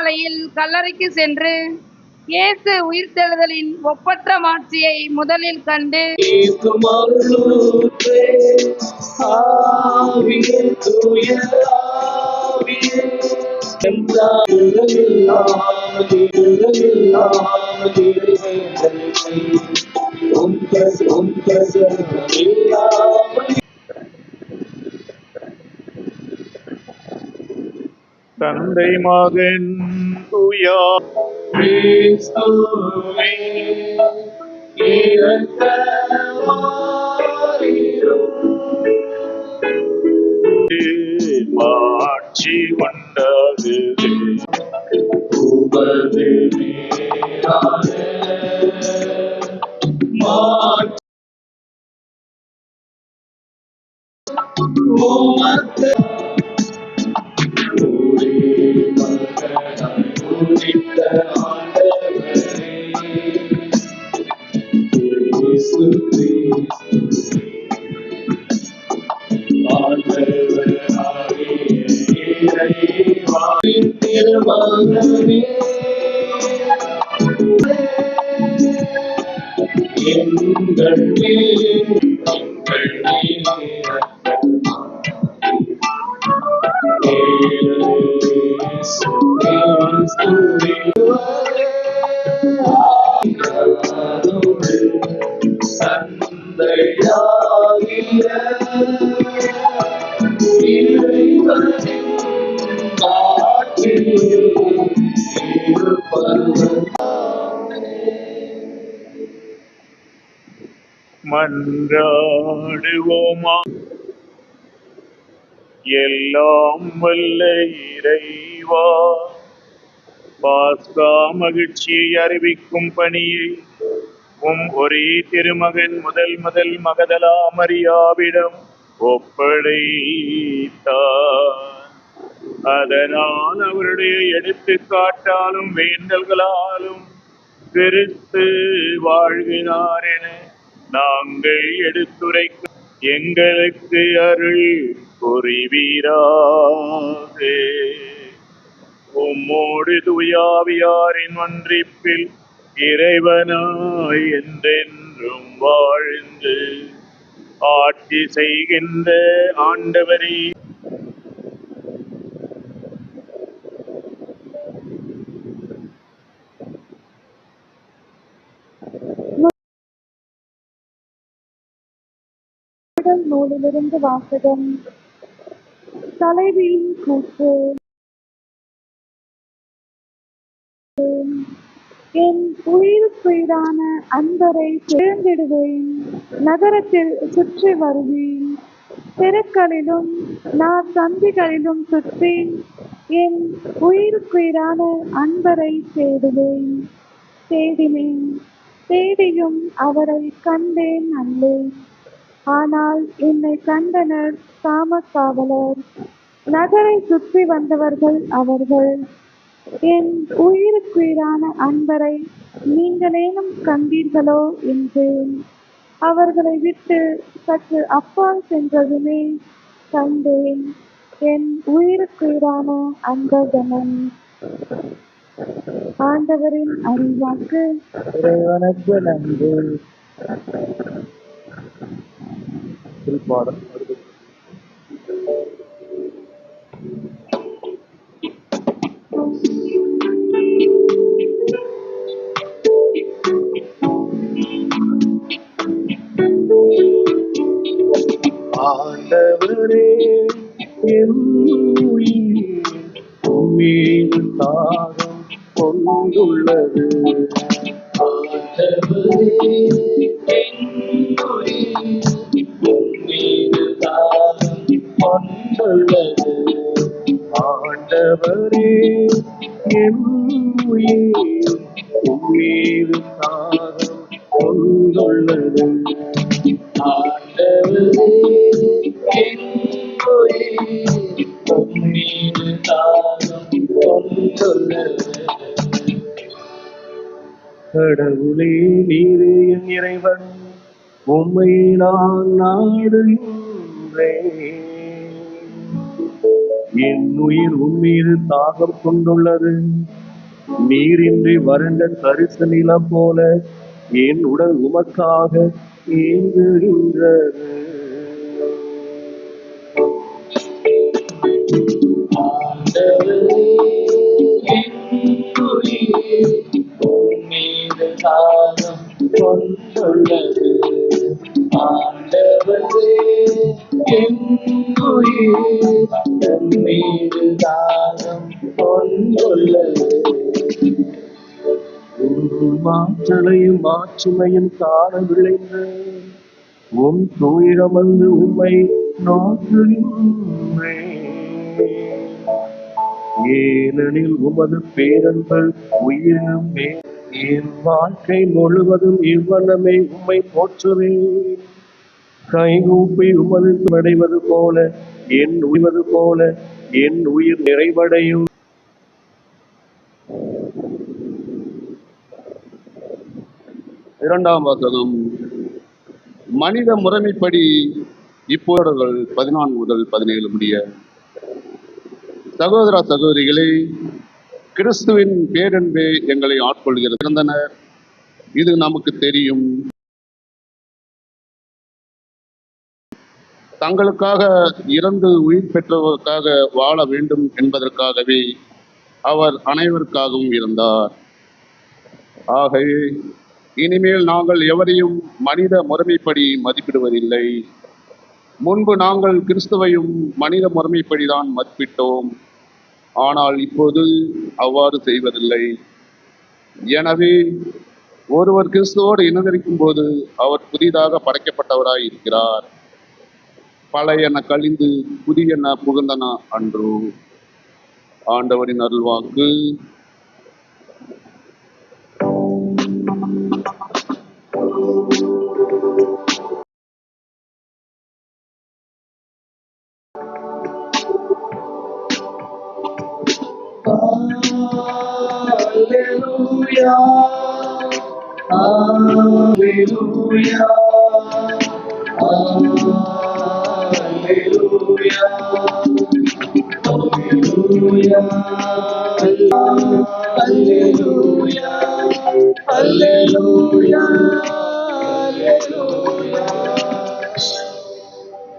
அதிகாலையில் கல்லறைக்கு சென்று இயேசு உயிர்த்தெழுதலின் ஒப்பற்ற மாட்சியை முதலில் கண்டு தந்தை மகன் தூயா கிறிஸ்துவே, இரக்கமாயிரும். மாட்சி உண்டாகுது மாட்சி with down. மன்றாடுவோமா? எல்லாம் வல்ல இறைவா. பாஸ்கா மகிழ்ச்சியை அறிவிக்கும் பணியை. உம் ஒரே திருமகன் முதல் முதல் மகதலா மரியாவிடம் ஒப்படைத்தார் அதனால் அவருடைய எடுத்துக்காட்டாலும் வேண்டல்களாலும் கிறிஸ்து வாழ்கிறார் என நாங்கள் எடுத்துரைக்க எங்களுக்கு அருள் புரிவீராக உம்மோடு துயாவியாரின் ஒன்றிப்பில் இறைவனாய் என்றென்றும் வாழ்ந்து ஆட்சி செய்கின்ற ஆண்டவரே. நூலிலிருந்து வாசகம் தலைவியின் கூற்று. என் உயிருக்குயிரான அன்பரை தேர்ந்திடுவேன் நகரத்தில் சுற்றி வருவேன். தெருக்களிலும் நான் சந்திகளிலும் சுற்றி என் உயிருக்குயிரான அன்பரை தேடுவேன். தேடினேன். தேடியும் அவரை கண்டேன் அல்லேன் ஆனால் என்னை கண்டனர் காமக்காவலர் நகரை சுற்றி வந்தவர்கள் அவர்கள். என் உயிருக்குயிரான அன்பரை நீங்களேனும் கண்டீர்களோ என்றேன் அவர்களை விட்டு சற்று அப்பால் சென்றதுமே கண்டேன். என் உயிருக்குயிரான அன்பகனன் ஆண்டவரின் அறிவாக்கு இறைவனுக்கு நன்றி. திருப்பாடல். என் உயிர் உம்மீது தாகம் கொண்டுள்ளது ஆண்டவரே, என் உயிர் உம் தாகம் கொண்டுள்ளது. கடவுளே நீரே என் இறைவன் உம்மை நான் நாடுகின்றேன் என் உயிர் உம்மீது தாகம் கொண்டுள்ளது நீரின்றி வறண்ட தரிசு நிலம் போல என் உடல் உமக்காக ஏங்குகின்றது தாகம் கொண்டுள்ளது. ஆண்டவரே, என் உயிர் உம்மீது கொண்டுள்ளது. மாற்றலையும் மாற்றுமையும் காண விளைந்த உம் தூயிடமந்து உண்மை நோக்குகின்றேன் ஏனெனில் உமது பேரன்பல் உயிரினும் என் வாழ்க்கை முழுவதும் இவ்வளமே உண்மை போற்றுவேன் கைகூப்பி உமது அடைவது போல என் உய்வது போல என் உயிர் நிறைவடையும். இரண்டாம் வாசகம் மனித முறைமைப்படி இப்போடர்கள் பதினான்கு முதல் பதினேழு முடிய சகோதர சகோதரிகளே கிறிஸ்துவின் பேரன்பே எங்களை ஆட்கொள்கிறது. இருந்தனர் இது நமக்கு தெரியும். தங்களுக்காக இறந்து உயிர் பெற்றவருக்காக வாழ வேண்டும் என்பதற்காகவே அவர் அனைவருக்காகவும் இருந்தார். ஆகவே இனிமேல் நாங்கள் எவரையும் மனித முறைமைப்படி மதிப்பிடுவதில்லை. முன்பு நாங்கள் கிறிஸ்துவையும் மனித முறைமைப்படிதான் மதிப்பிட்டோம். ஆனால் இப்போது அவ்வாறு செய்வதில்லை. எனவே ஒருவர் கிறிஸ்துவோடு இணைந்திருக்கும் போது அவர் புதிதாக படைக்கப்பட்டவராய் இருக்கிறார் பழையன கழிந்து புதியன புகுந்தன அன்று ஆண்டவரின் அருள்வாக்கு Hallelujah. Hallelujah.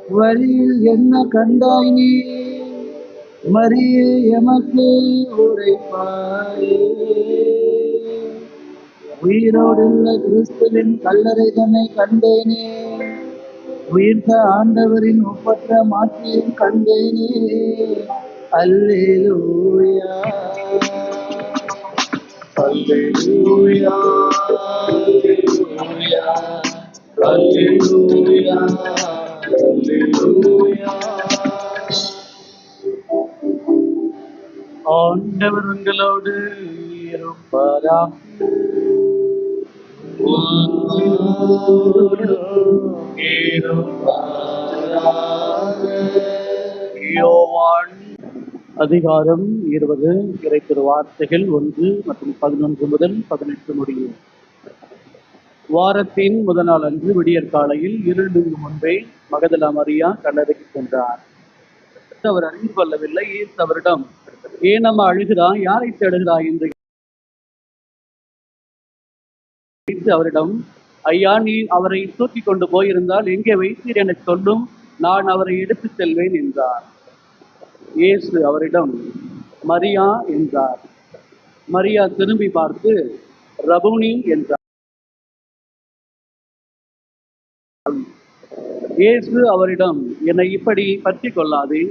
வழியில் என்ன கண்டாய் நீ? மரியே எமக்கு உரைப்பாயே. உயிரோடுள்ள கிறிஸ்துவின் கல்லறை தன்னை கண்டேனே. உயிர்த்த ஆண்டவரின் ஒப்பற்ற மாற்றியும் கண்டேனே அல்லேலூயா. அல்லேலூயா. அல்லேலூயா. அல்லேலூயா. ஆண்டவர் உங்களோடு இருப்பாரா யோவான் அதிகாரம் இருபது இறைத்திரு வார்த்தைகள் ஒன்று மற்றும் பதினொன்று முதல் பதினெட்டு முடியும் வாரத்தின் முதல் நாள் அன்று விடியற் காலையில் இருளுக்கு முன்பே மகதலா மரியா கல்லறைக்கு சென்றார். அவர் அறிந்து கொள்ளவில்லை இயேசு அவரிடம் ஏன் நம்ம அழுகிறாய் யாரை தேடுகிறாய் என்று அவரிடம் ஐயா நீ அவரை தூக்கி கொண்டு போயிருந்தால் எங்கே வைத்தீர் என சொல்லும் நான் அவரை எடுத்துச் செல்வேன் என்றார். இயேசு அவரிடம் மரியா என்றார். மரியா திரும்பி பார்த்து ரபுனி என்றார். இயேசு அவரிடம் என்னை இப்படி பற்றி கொள்ளாதே.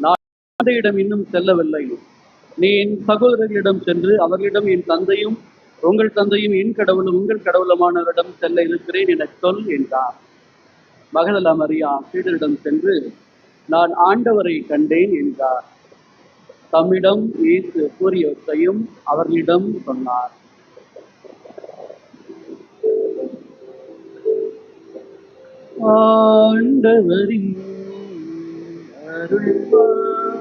நான் தந்தையிடம் இன்னும் செல்லவில்லை. நீ என் சகோதரர்களிடம் சென்று அவர்களிடம் என் தந்தையும் உங்கள் தந்தையும் என் கடவுளும் உங்கள் கடவுளமானவரிடம் செல்ல இருக்கிறேன் என சொல் என்றார். மகதலா மரியா சீடரிடம் சென்று நான் ஆண்டவரை கண்டேன் என்றார். தம்மிடம் இயேசு கூறியவற்றையும் அவர்களிடம் சொன்னார். ஆண்டவரின் அருள்வாக்கு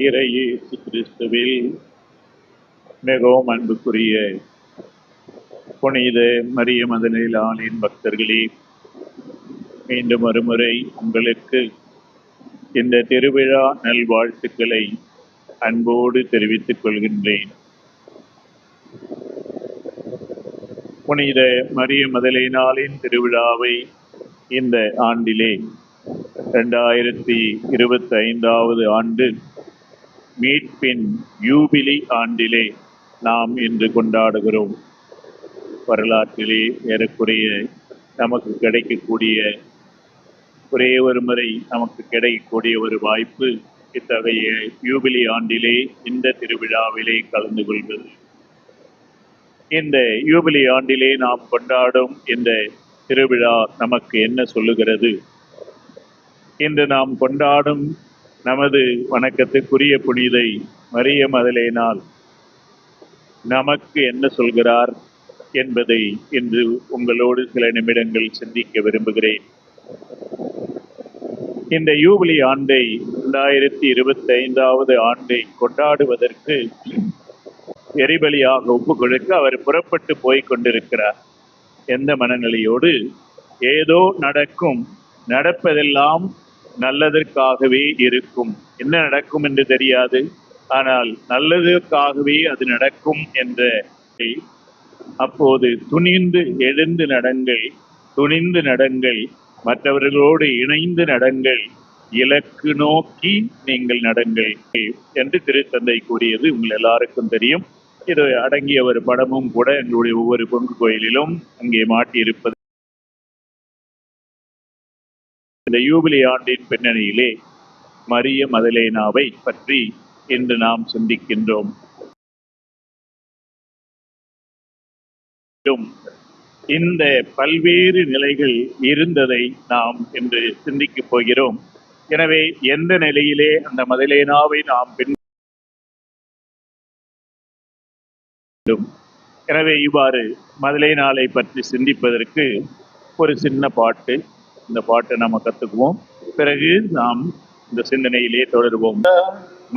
இறையேசு கிறிஸ்துவில் மிகவும் அன்புக்குரிய புனித மரிய மதனிலாளின் பக்தர்களே மீண்டும் ஒருமுறை உங்களுக்கு இந்த திருவிழா நல்வாழ்த்துக்களை அன்போடு தெரிவித்துக் கொள்கின்றேன். புனித மரிய மதலினாலின் திருவிழாவை இந்த ஆண்டிலே ரெண்டாயிரத்தி இருபத்தி ஐந்தாவது ஆண்டு மீட்பின் யூபிலி ஆண்டிலே நாம் இன்று கொண்டாடுகிறோம். வரலாற்றிலே ஏறக்குறைய நமக்கு கிடைக்கக்கூடிய ஒரே ஒரு முறை நமக்கு கிடைக்கக்கூடிய ஒரு வாய்ப்பு இத்தகைய யூபிலி ஆண்டிலே இந்த திருவிழாவிலே கலந்து கொள்வது. இந்த யூபிலி ஆண்டிலே நாம் கொண்டாடும் இந்த திருவிழா நமக்கு என்ன சொல்லுகிறது? இன்று நாம் கொண்டாடும் நமது வணக்கத்துக்குரிய புனிதை மரிய மதலேனால் நமக்கு என்ன சொல்கிறார் என்பதை இன்று உங்களோடு சில நிமிடங்கள் சிந்திக்க விரும்புகிறேன். இந்த யூபிலி ஆண்டை இரண்டாயிரத்தி இருபத்தி ஐந்தாவது ஆண்டை கொண்டாடுவதற்கு எரிபலியாக ஒப்புக்கொடுக்க அவர் புறப்பட்டு போய் கொண்டிருக்கிறார். எந்த மனநிலையோடு? ஏதோ நடக்கும் நடப்பதெல்லாம் நல்லதற்காகவே இருக்கும். என்ன நடக்கும் என்று தெரியாது. ஆனால் நல்லதற்காகவே அது நடக்கும் என்ற அப்போது துணிந்து எழுந்து நடங்கள் துணிந்து நடங்கள் மற்றவர்களோடு இணைந்து நடங்கள் இலக்கு நோக்கி நீங்கள் நடங்கள் என்று திருத்தந்தை கூறியது உங்கள் எல்லாருக்கும் தெரியும். இது அடங்கிய ஒரு படமும் கூட எங்களுடைய ஒவ்வொரு பொங்கு கோயிலிலும் அங்கே மாட்டியிருப்பது. இந்த யூபிலி ஆண்டின் பின்னணியிலே மரிய மதலேனாவை பற்றி இன்று நாம் சிந்திக்கின்றோம். இந்த பல்வேறு நிலைகள் இருந்ததை நாம் இன்று சிந்திக்கப் போகிறோம். எனவே எந்த நிலையிலே அந்த மதிலேனாவை நாம் பின் எனவே இவ்வாறு மதலேனாலை பற்றி சிந்திப்பதற்கு ஒரு சின்ன பாட்டு. இந்த பாட்டை நம்ம கத்துக்குவோம். பிறகு நாம் இந்த சிந்தனையிலே தொடருவோம்.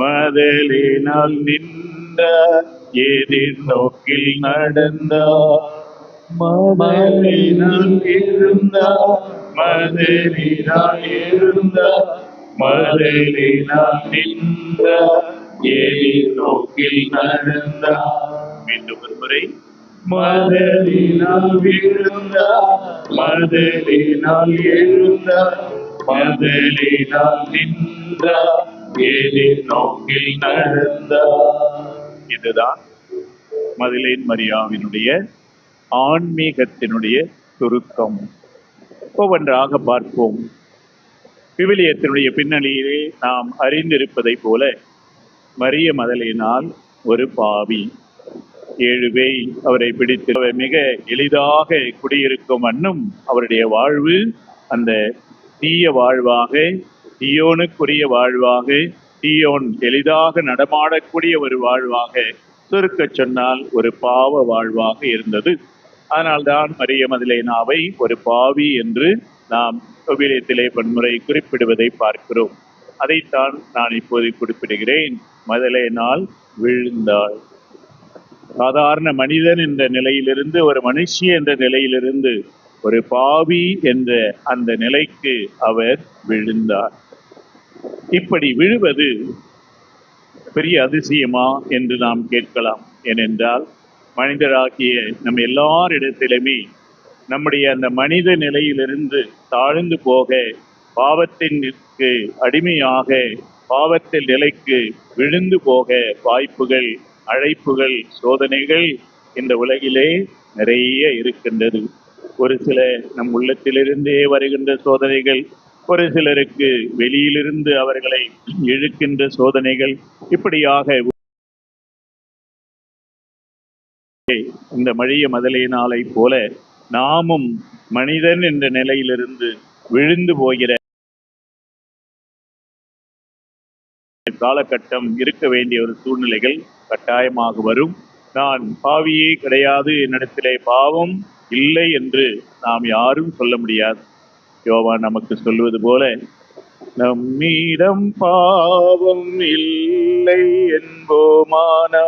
மதலினால் நின்ற எதிர் நோக்கில் நடந்தார். மதலினால் இருந்தார் மதலினால் இருந்த மதலினால் நின்ற ஏதிர் நோக்கில் நடந்தார் மீண்டும் ஒரு முறை. மதலினால் விழுந்தார் மதலினால் எழுந்தார் மதலினால் நின்றார் ஏதிர் நோக்கில் நடந்தார் இதுதான் மதிலேன் மரியாவினுடைய ஆன்மீகத்தினுடைய சுருக்கம். ஒவ்வொன்றாக பார்ப்போம். விவிலியத்தினுடைய பின்னணியிலே நாம் அறிந்திருப்பதைப் போல மரிய மதலினால் ஒரு பாவி ஏழு பேய் அவரை பிடித்து மிக எளிதாக குடியிருக்கும் அன்னும் அவருடைய வாழ்வு அந்த தீய வாழ்வாக தீயோனுக்குரிய வாழ்வாக தீயோன் எளிதாக நடமாடக்கூடிய ஒரு வாழ்வாக சுருக்க சொன்னால் ஒரு பாவ வாழ்வாக இருந்தது. அதனால்தான் மரிய மதிலேனாவை ஒரு பாவி என்று நாம் விவிலியத்திலே பன்முறை குறிப்பிடுவதை பார்க்கிறோம். அதைத்தான் நான் இப்போது குறிப்பிடுகிறேன். மதலேனால் விழுந்தாள். சாதாரண மனிதன் என்ற நிலையிலிருந்து ஒரு மனுஷி என்ற நிலையிலிருந்து ஒரு பாவி என்ற அந்த நிலைக்கு அவர் விழுந்தார். இப்படி விழுவது பெரிய அதிசயமா என்று நாம் கேட்கலாம். ஏனென்றால் மனிதராகிய நம் எல்லாரிடத்திலுமே நம்முடைய அந்த மனித நிலையிலிருந்து தாழ்ந்து போக பாவத்திற்கு அடிமையாக பாவத்தில் நிலைக்கு விழுந்து போக வாய்ப்புகள் அழைப்புகள் சோதனைகள் இந்த உலகிலே நிறைய இருக்கின்றது. ஒரு சில நம் உள்ளத்திலிருந்தே வருகின்ற சோதனைகள் ஒரு சிலருக்கு வெளியிலிருந்து அவர்களை இழுக்கின்ற சோதனைகள் இப்படியாக இந்த மழிய மதலினாலை போல நாமும் மனிதன் என்ற நிலையிலிருந்து விழுந்து போகிற காலகட்டம் இருக்க வேண்டிய ஒரு சூழ்நிலைகள் கட்டாயமாக வரும் நான் பாவியே கிடையாது. என்னிடத்திலே பாவம் இல்லை என்று நாம் யாரும் சொல்ல முடியாது. யோவா நமக்கு சொல்வது போல நம்மிடம் பாவம் இல்லை என்போமானா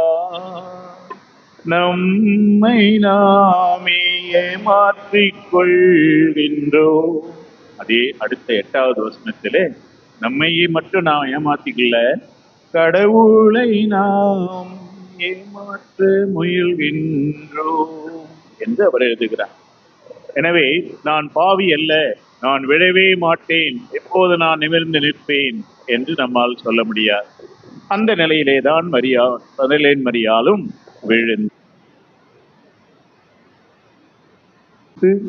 நம்மை நாமே ஏமாற்றிக்கொள்கின்றோம். அதே அடுத்த எட்டாவது வசனத்திலே நம்மையே மட்டும் நாம் ஏமாத்திக்கல கடவுளை நாம் ஏமாற்ற முயல்கின்றோம் என்று அவர் எழுதுகிறார். எனவே நான் பாவி அல்ல நான் விழவே மாட்டேன் எப்போது நான் நிமிர்ந்து நிற்பேன் என்று நம்மால் சொல்ல முடியாது. அந்த நிலையிலே தான் மரியா பதிலேன் மரியாலும் விழுந்து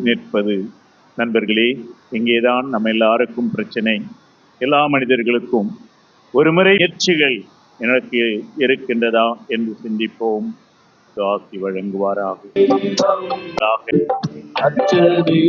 நிற்பது. நண்பர்களே இங்கேதான் நம்ம எல்லாருக்கும் பிரச்சனை. எல்லா மனிதர்களுக்கும் ஒரு முறை முயற்சிகள் எனக்கு இருக்கின்றதா என்று சிந்திப்போம். ஆசி வழங்குவாராக. அச்சதை